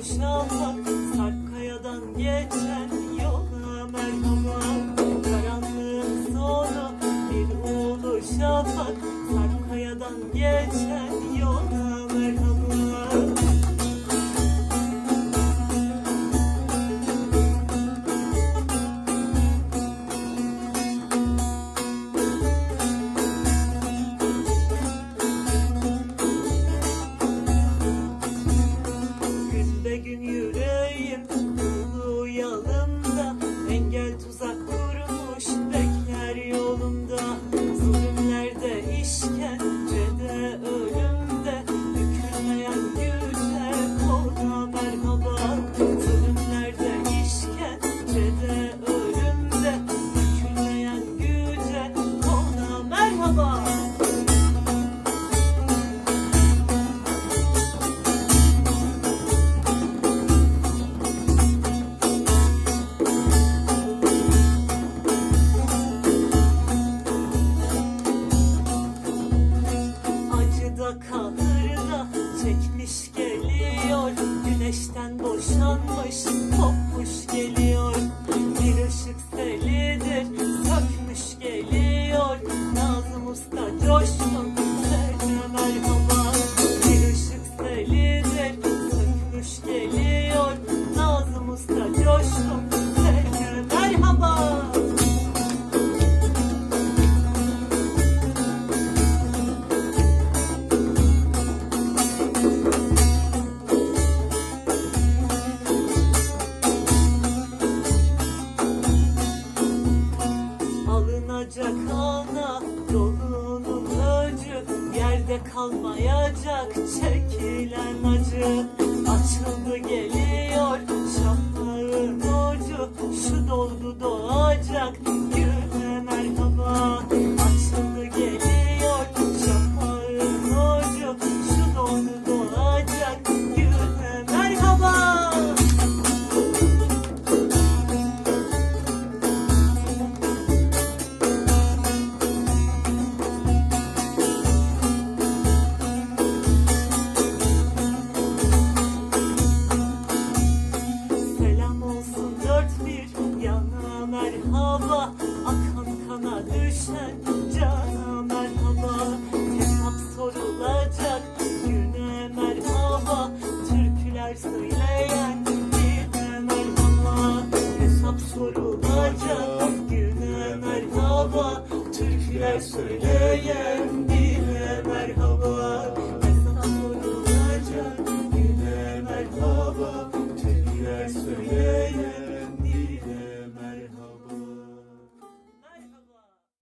Hoşlanmak Sarkkaya'dan geçer. baba. Acıda kahırda çekmiş geliyor Güneşten boşanmış kalmayacak. Çekilen acı Açıldı geliyor bile söyleyen dile merhaba Destan sorulacak güne merhaba. Türkler söyleyen